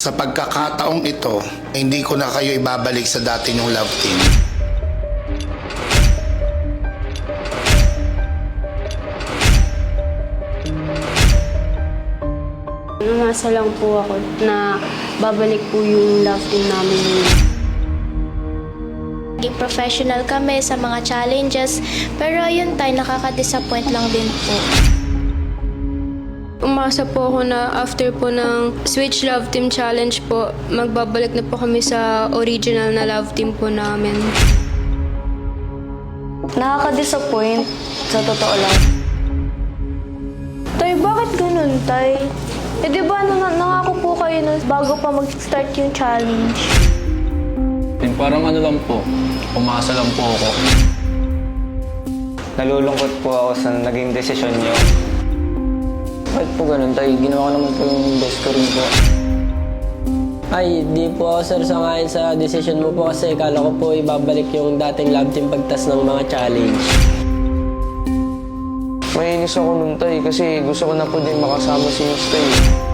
Sa pagkakataong ito, hindi ko na kayo ibabalik sa dati nyong love team. Namasa lang po ako na babalik po yung love team namin. Naging professional kami sa mga challenges, pero yun tayo, nakaka-disappoint lang din po. Umasa po ako na after po ng Switch Love Team Challenge po, magbabalik na po kami sa original na love team po namin. Nakaka-disappoint, sa totoo lang. Tay, bakit ganun, Tay? Eh, di ba na- nangako po kayo na bago pa mag-start yung challenge? Yung parang ano lang po, umasa lang po ako. Nalulungkot po ako sa naging desisyon niyo. Bakit po ganun tayo? Ginawa ko naman po yung best ko rin po. Ay, di po ako sir sangayon sa decision mo po kasi kala ko po ibabalik yung dating lab team pagtas ng mga challenge. Mainis ako nung tay kasi gusto ko na po din makasama si Miss Tay.